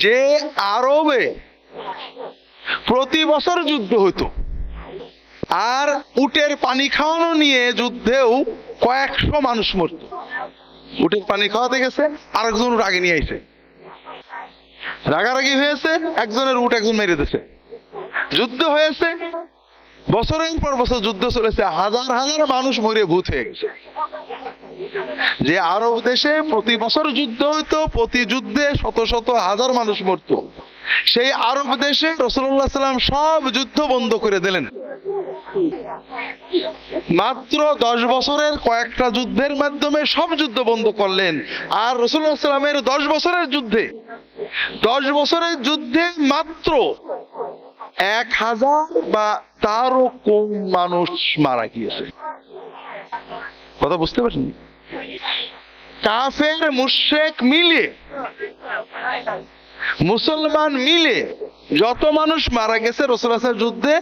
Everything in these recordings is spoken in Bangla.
যে আরবে প্রতি বছর যুদ্ধ হতো আর উটের পানি খাওয়ানো নিয়ে যুদ্ধেও কয়েকশো মানুষ মরত। উটের পানি খাওয়াতে গেছে, আরেকজন আগে নিয়ে আইছে। রাগারাগি হয়েছে, একজনের উট একজন মেরে দিয়েছে। যুদ্ধ হয়েছে, বছরের পর বছর যুদ্ধ চলেছে, হাজার হাজার মানুষ মরে ভূত হয়ে গেছে। যে আরব দেশে প্রতি বছর যুদ্ধ হইতো, প্রতি যুদ্ধে শত শত হাজার মানুষ মরতো। সেই আরব দেশে রসুল্লাহ সাল্লাম সব যুদ্ধ বন্ধ করে দিলেন। মাত্র দশ বছরের কয়েকটা যুদ্ধের মাধ্যমে সব যুদ্ধ বন্ধ করলেন। আর রসুল্লাহ সাল্লামের দশ বছরের যুদ্ধে, দশ বছরের যুদ্ধে মাত্র এক হাজার বা তারও কম মানুষ মারা গিয়েছে। কথা বুঝতে পারছেন? কাফের মুশেক মিলে, মুসলমান মিলে যত মানুষ মারা গেছে রসুলাসের যুদ্ধে,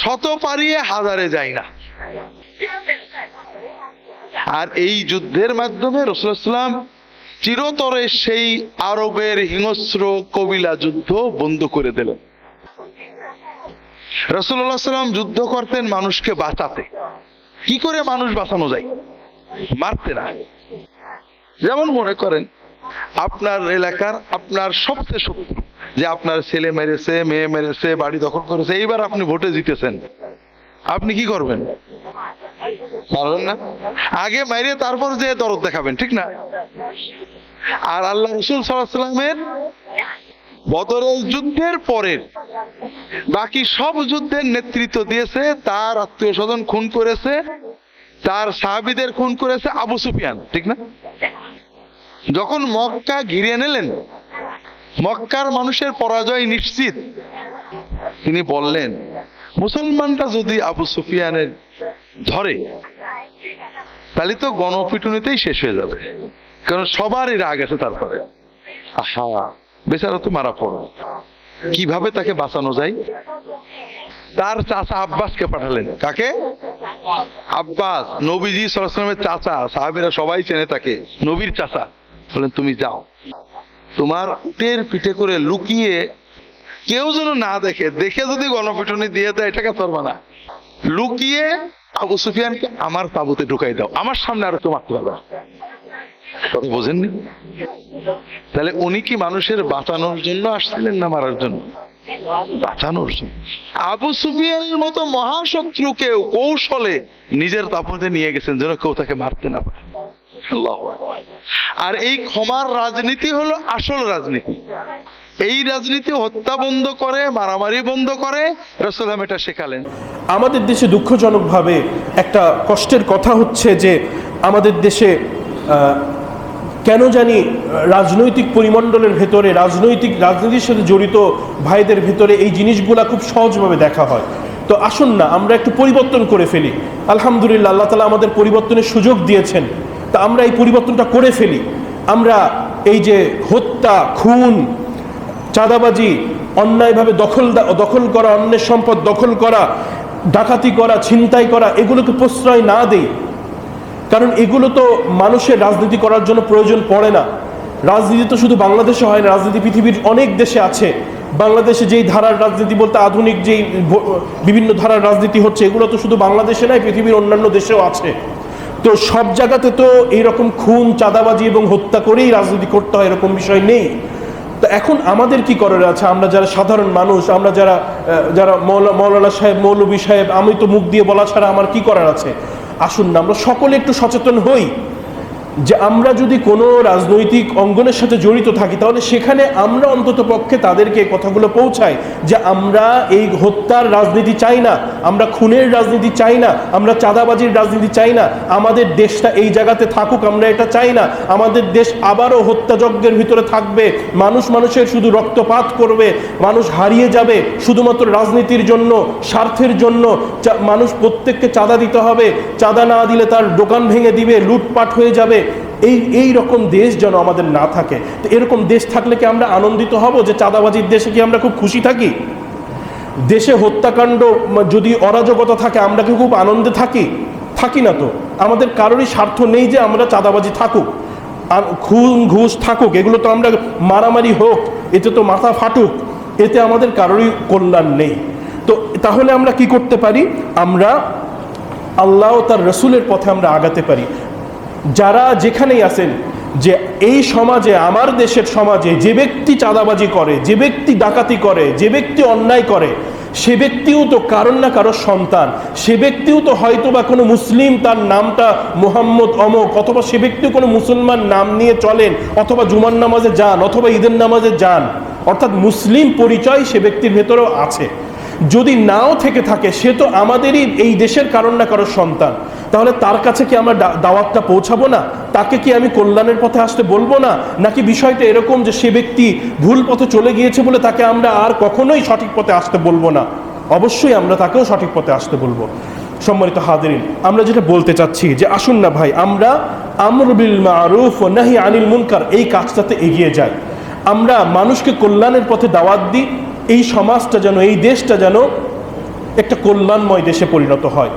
শত পারিয়ে হাজারে যায় না। আর এই যুদ্ধের মাধ্যমে রসুলাম চিরতরে সেই আরবের হিংস্র কবিলা যুদ্ধ বন্ধ করে দিলেন। রসুল্লাহ সাল্লাম যুদ্ধ করতেন মানুষকে বাঁচাতে। কি করে মানুষ বাঁচানো যায়? মারতে না। যেমন মনে করেন, আপনার এলাকার আপনার সবচেয়ে শত্রু যে আপনার ছেলে মেরেছে, মেয়ে মেরেছে, বাড়ি দখল করেছে, এইবার আপনি ভোটে জিতেছেন। আপনি কি করবেন? পারবেন না? আগে মাইরে তারপর যে দরদ দেখাবেন, ঠিক না? আর আল্লাহ রসুল সাল্লামের বদরের যুদ্ধের পরের বাকি সব যুদ্ধের নেতৃত্ব দিয়েছে, তার আত্মীয় স্বজন খুন করেছে তার সাহাবিদের খুন করেছে আবু সুফিয়ান, ঠিক না? যখন মক্কা ঘিরে নিলেন, মক্কার মানুষের পরাজয় নিশ্চিত, তিনি বললেন, মুসলমানরা যদি আবু সুফিয়ানের ধরে, তাহলে তো গণপিটুনিতেই শেষ হয়ে যাবে। কারণ সবারই রাগ আছে তারপরে। আহা, বেচারা তো মারা পড়ো কীভাবে তাকে বাঁচানো যায়? তার চাচা আব্বাসকে পাঠালেন। কাকে? আব্বাস, নবীজি সরাসলামের চাচা, সাহাবিরা সবাই চেনে তাকে। নবীর চাচা। বলেন, তুমি যাও। তোমার উটের পিঠে করে লুকিয়ে কেউ যেন না দেখে দেখে যদি গণপিটনি দিয়ে দেয়, এটাকে পারবা না। লুকিয়ে আবু সুফিয়ানকে আমার তাবুতে ঢুকাই দাও। আমার সামনে আরও তো মারতে বোঝেননি? তাহলে উনি কি মানুষের বাঁচানোর জন্য আসছিলেন না মারার জন্য? বাঁচানোর আবু সুফিয়ানের মতো মহাশত্রুকেও কৌশলে নিজের তাপতে নিয়ে গেছেন যেন কেউ তাকে মারতে না পারে। আর এই ক্ষমার রাজনীতি হলো আসল রাজনীতি। এই রাজনীতি হত্যা বন্ধ করে, মারামারি বন্ধ করে রসুলাম এটা শেখালেন। আমাদের দেশে দুঃখজনকভাবে একটা কষ্টের কথা হচ্ছে যে আমাদের দেশে কেন জানি রাজনৈতিক পরিমণ্ডলের ভেতরে, রাজনৈতিক রাজনীতির সাথে জড়িত ভাইদের ভেতরে এই জিনিসগুলা খুব সহজভাবে দেখা হয়। তো আসুন না, আমরা একটু পরিবর্তন করে ফেলি। আলহামদুলিল্লাহ, আল্লাহ তালা আমাদের পরিবর্তনের সুযোগ দিয়েছেন। তা আমরা এই পরিবর্তনটা করে ফেলি। আমরা এই যে হত্যা, খুন, চাঁদাবাজি, অন্যায়ভাবে দখল দখল করা, অন্যের সম্পদ দখল করা, ডাকাতি করা, ছিনতাই করা, এগুলোকে প্রশ্রয় না দেই কারণ এগুলো তো মানুষের রাজনীতি করার জন্য প্রয়োজন পড়ে না। রাজনীতি তো শুধু বাংলাদেশে হয় না, রাজনীতি পৃথিবীর অনেক দেশে আছে। বাংলাদেশে যেই ধারার রাজনীতি বলতে আধুনিক যেই বিভিন্ন ধারার রাজনীতি হচ্ছে, এগুলো তো শুধু বাংলাদেশে নয়, পৃথিবীর অন্যান্য দেশেও আছে। তো সব জায়গাতে তো এইরকম খুন, চাঁদাবাজি এবং হত্যা করেই রাজনীতি করতে হয় এরকম বিষয় নেই। তো এখন আমাদের কি করার আছে? আমরা যারা সাধারণ মানুষ, আমরা যারা যারা মৌলা, মৌলানা সাহেব, মৌলবী সাহেব, আমি তো মুখ দিয়ে বলা ছাড়া আমার কি করার আছে? আসুন না আমরা সকলে একটু সচেতন হই। যে আমরা যদি কোনো রাজনৈতিক অঙ্গনের সাথে জড়িত থাকি, তাহলে সেখানে আমরা অন্তত পক্ষে তাদেরকে কথাগুলো পৌঁছাই যে আমরা এই হত্যার রাজনীতি চাই না, আমরা খুনের রাজনীতি চাই না, আমরা চাঁদাবাজির রাজনীতি চাই না, আমাদের দেশটা এই জায়গাতে থাকুক, আমরা এটা চাই না, আমাদের দেশ আবারও হত্যাযজ্ঞের ভিতরে থাকবে, মানুষ মানুষের শুধু রক্তপাত করবে, মানুষ হারিয়ে যাবে, শুধুমাত্র রাজনীতির জন্য, স্বার্থের জন্য মানুষ প্রত্যেককে চাঁদা দিতে হবে, চাঁদা না দিলে তার দোকান ভেঙে দিবে, লুটপাট হয়ে যাবে এই এই রকম দেশ যেন আমাদের না থাকে। তো এরকম দেশ থাকলে কি আমরা আনন্দিত হব যে চাঁদাবাজির দেশে কি আমরা খুব খুশি থাকি? দেশে হত্যাকাণ্ড যদি অরাজকতা থাকে, আমরা কি খুব আনন্দে থাকি? থাকি না তো। আমাদের কারোরই স্বার্থ নেই যে আমরা চাঁদাবাজি থাকুক। আর খুন, ঘুষ থাকুক, এগুলো তো আমরা মারামারি হোক, এতে তো মাথা ফাটুক, এতে আমাদের কারোরই কল্যাণ নেই। তো তাহলে আমরা কি করতে পারি? আমরা আল্লাহ তার রসুলের পথে আমরা আগাতে পারি। যারা যেখানেই আছেন, যে এই সমাজে, আমার দেশের সমাজে যে ব্যক্তি চাঁদাবাজি করে, যে ব্যক্তি ডাকাতি করে, যে ব্যক্তি অন্যায় করে, সে ব্যক্তিও তো কারণ না কারোর সন্তান। সে ব্যক্তিও তো হয়তো বা কোনো মুসলিম তার নামটা মোহাম্মদ, অমক, অথবা সে ব্যক্তিও কোনো মুসলমান নাম নিয়ে চলেন, অথবা জুমার নামাজে যান, অথবা ঈদের নামাজে যান। অর্থাৎ মুসলিম পরিচয় সে ব্যক্তির ভেতরেও আছে। যদি নাও থেকে থাকে, সে তো আমাদেরই এই দেশের কারণ না কারোর সন্তান। তাহলে তার কাছে কি আমরা দাওয়াতটা পৌঁছাবো না? তাকে কি আমি কল্যাণের পথে আসতে বলব না? নাকি বিষয়টা এরকম যে সে ব্যক্তি ভুল পথে চলে গিয়েছে বলে তাকে আমরা আর কখনোই সঠিক পথে আসতে বলব না? অবশ্যই আমরা তাকেও সঠিক পথে আসতে বলব। সম্মানিত হাদিরিন আমরা যেটা বলতে চাচ্ছি যে আসুন না ভাই, আমরা আমর বিল মারুফ নাহি আনিল মুনকার, এই কাজটাতে এগিয়ে যাই। আমরা মানুষকে কল্যাণের পথে দাওয়াত দিই, এই সমাজটা যেন, এই দেশটা যেন একটা কল্যাণময় দেশে পরিণত হয়।